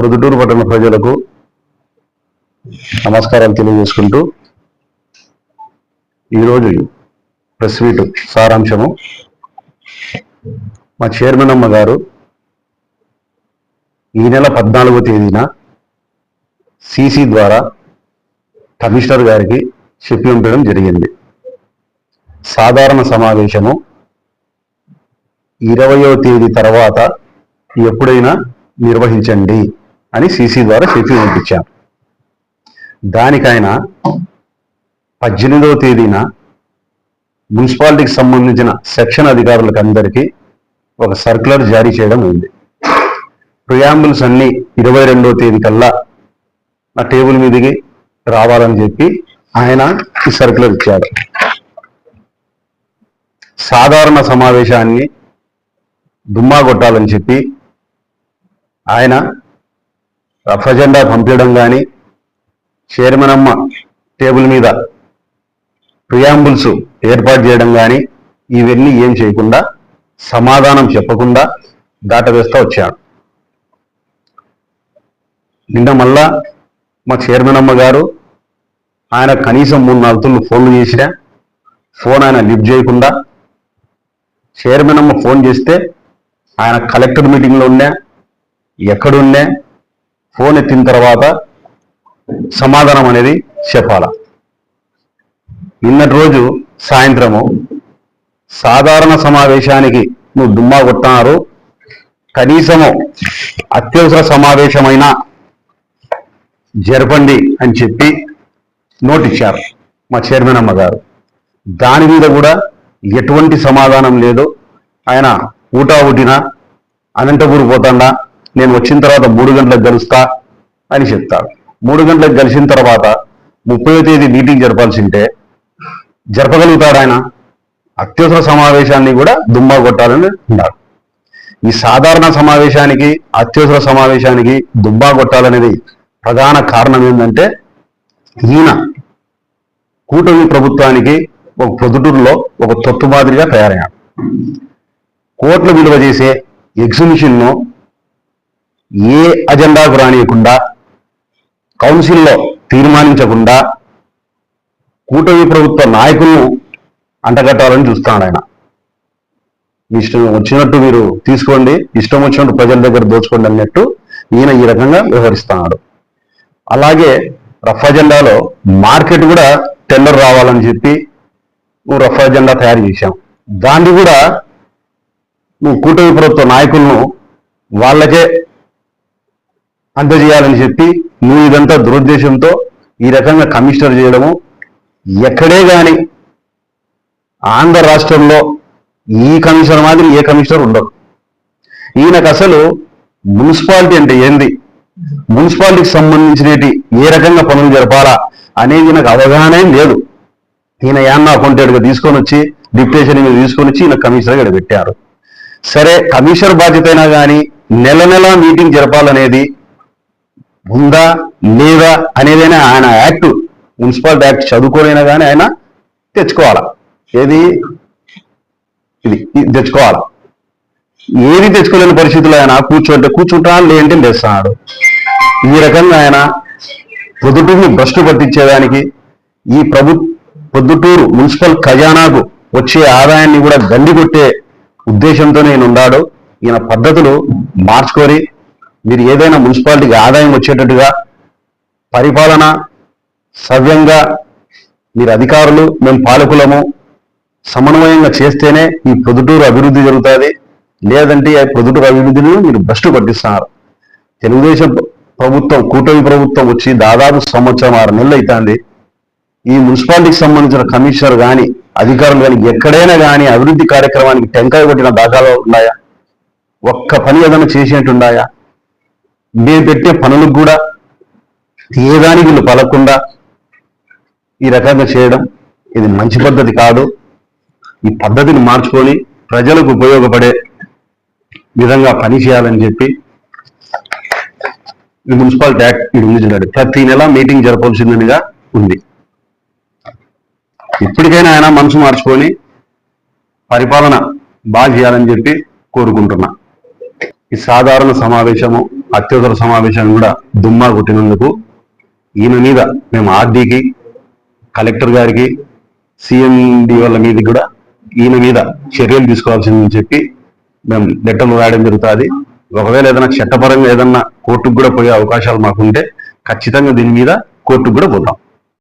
ప్రొద్దుటూరు పట్టణ ప్రజలకు నమస్కారాలు తెలియజేసుకుంటూ ఈరోజు ప్రెస్ మీట్ సారాంశము. మా చైర్మన్ అమ్మ గారు ఈ నెల పద్నాలుగో తేదీన సిసి ద్వారా కమిషనర్ గారికి చెప్పి ఉండడం జరిగింది. సాధారణ సమావేశము ఇరవయో తేదీ తర్వాత ఎప్పుడైనా నిర్వహించండి. అని సిసి ద్వారా చెప్పి పంపించాను దానికైనా పద్దెనిమిదవ తేదీన మున్సిపాలిటీకి సంబంధించిన సెక్షన్ అధికారులకు అందరికీ ఒక సర్క్యులర్ జారీ చేయడం ఉంది. ప్రియాంబుల్స్ అన్ని ఇరవై రెండవ తేదీ కల్లా నా టేబుల్ మీదకి రావాలని చెప్పి ఆయన ఈ సర్క్యులర్ ఇచ్చారు. సాధారణ సమావేశాన్ని దుమ్మా కొట్టాలని చెప్పి ఆయన రఫ్ అజెండా పంపించడం కానీ చైర్మన్ అమ్మ టేబుల్ మీద ప్రియాంబుల్స్ ఏర్పాటు చేయడం కానీ ఇవన్నీ ఏం చేయకుండా సమాధానం చెప్పకుండా దాటవేస్తూ వచ్చాడు నిన్న మళ్ళా మా చైర్మన్ అమ్మ గారు ఆయన కనీసం మూడు నలుతులు ఫోన్లు చేసినా ఫోన్ ఆయన లిఫ్ట్ చేయకుండా చైర్మన్ అమ్మ ఫోన్ చేస్తే ఆయన కలెక్టర్ మీటింగ్లో ఉన్నా ఎక్కడున్నా ఫోన్ ఎత్తిన తర్వాత సమాధానం అనేది చెప్పాల. నిన్నటి రోజు సాయంత్రము సాధారణ సమావేశానికి నువ్వు దుమ్మా కొట్టినారు కనీసము అత్యవసర సమావేశమైన జరపండి అని చెప్పి నోటిచ్చారు మా చైర్మన్ అమ్మగారు. దాని మీద కూడా ఎటువంటి సమాధానం లేదు. ఆయన ఊటా ఊటినా అనంతపూర్ పోతాడా. నేను వచ్చిన తర్వాత మూడు గంటలకు గెలుస్తా అని చెప్తాడు మూడు గంటలకు గెలిచిన తర్వాత ముప్పై తేదీ మీటింగ్ జరపాల్సి ఉంటే జరపగలుగుతాడు ఆయన. అత్యవసర సమావేశాన్ని కూడా దుమ్మా కొట్టాలని ఉన్నారు. ఈ సాధారణ సమావేశానికి అత్యవసర సమావేశానికి దుబ్బా కొట్టాలనేది ప్రధాన కారణం ఏంటంటే ఈయన కూటమి ప్రభుత్వానికి ఒక పొద్దుటూరులో ఒక తొత్తు మాదిరిగా తయారయ్యాడు. కోట్లు విలువ చేసే ఎగ్జిబిషన్ను ఏ అజెండాకు రానియకుండా కౌన్సిల్లో తీర్మానించకుండా కూటమి ప్రభుత్వ నాయకులను అంటగట్టాలని చూస్తున్నాడు ఆయన. ఇష్టం వచ్చినట్టు మీరు తీసుకోండి ఇష్టం వచ్చినట్టు ప్రజల దగ్గర దోచుకోండి అన్నట్టు ఈయన ఈ రకంగా వ్యవహరిస్తున్నాడు. అలాగే రఫ్ అజెండాలో మార్కెట్ కూడా టెండర్ రావాలని చెప్పి నువ్వు రఫ్ అజెండా తయారు చేశాం. దాన్ని కూడా నువ్వు కూటమి ప్రభుత్వ నాయకులను వాళ్ళకే అందజేయాలని చెప్పి నువ్వు ఇదంతా దురుద్దేశంతో ఈ రకంగా కమిషనర్ చేయడము ఎక్కడే కానీ ఆంధ్ర రాష్ట్రంలో ఈ కమిషనర్ మాదిరి ఏ కమిషనర్ ఉండదు ఈయనకు అసలు మున్సిపాలిటీ అంటే ఏంది? మున్సిపాలిటీకి సంబంధించినటి ఏ రకంగా పనులు జరపాలా అనేది నాకు అవగాహన లేదు. ఈయన యాన్న అకౌంటెంట్గా తీసుకొని వచ్చి డిప్యూటేషన్ మీద తీసుకొని వచ్చి ఈయన కమిషనర్ ఇక్కడ పెట్టారు సరే కమిషనర్ బాధ్యత అయినా కానీ నెల నెల మీటింగ్ జరపాలనేది ఉందా లేదా అనేదైనా ఆయన యాక్ట్ మున్సిపాలిటీ యాక్ట్ చదువుకోలేనా కానీ ఆయన తెచ్చుకోవాలా? ఏది? ఇది తెచ్చుకోవాలా? ఏది తెచ్చుకోలేని పరిస్థితుల్లో ఆయన కూర్చుంటే కూర్చుంటాను లేదంటే లేస్తున్నాడు ఈ రకంగా ఆయన పొద్దుటూరుని భ్రష్టు పట్టించేదానికి ఈ ప్రభు పొద్దుటూరు మున్సిపల్ ఖజానాకు వచ్చే ఆదాయాన్ని కూడా గండి కొట్టే ఉద్దేశంతో నేను ఉన్నాడు ఈయన పద్ధతులు మార్చుకొని మీరు ఏదైనా మున్సిపాలిటీకి ఆదాయం వచ్చేటట్టుగా పరిపాలన సవ్యంగా మీరు అధికారులు మేము పాలకులము సమన్వయంగా చేస్తేనే ఈ పొద్దుటూరు అభివృద్ధి జరుగుతుంది. లేదంటే ఆ పొద్దుటూరు అభివృద్ధిని మీరు భ్రష్టు పట్టిస్తున్నారు. తెలుగుదేశం ప్రభుత్వం కూటమి ప్రభుత్వం వచ్చి దాదాపు సంవత్సరం ఆరు నెలలు అవుతుంది ఈ మున్సిపాలిటీకి సంబంధించిన కమిషనర్ కానీ అధికారులు కానీ ఎక్కడైనా కానీ అభివృద్ధి కార్యక్రమానికి టెంకాయ కొట్టిన దాఖలు ఉన్నాయా? ఒక్క పని ఏదైనా చేసినట్టు నేను పెట్టే పనులకు కూడా ఏదానికి వీళ్ళు పలకుండా ఈ రకంగా చేయడం ఇది మంచి పద్ధతి కాదు. ఈ పద్ధతిని మార్చుకొని ప్రజలకు ఉపయోగపడే విధంగా పని చేయాలని చెప్పి ఈ మున్సిపాలిటీ యాక్ట్ ఇది ఉంది ప్రతి నెల మీటింగ్ జరపాల్సిందిగా ఉంది. ఇప్పటికైనా ఆయన మనసు మార్చుకొని పరిపాలన బాగా చేయాలని చెప్పి కోరుకుంటున్నా. ఈ సాధారణ సమావేశము అత్యవసర సమావేశాన్ని కూడా దుమ్మా కొట్టినందుకు ఈయన మీద మేము ఆర్డీకి కలెక్టర్ గారికి సిఎండి వాళ్ళ మీద కూడా ఈయన మీద చర్యలు తీసుకోవాల్సిందని చెప్పి మేము లెటర్లు రాయడం జరుగుతుంది. ఒకవేళ ఏదైనా చట్టపరంగా ఏదన్నా కోర్టుకు కూడా పోయే అవకాశాలు మాకుంటే ఖచ్చితంగా దీని మీద కోర్టుకు కూడా పోతాం.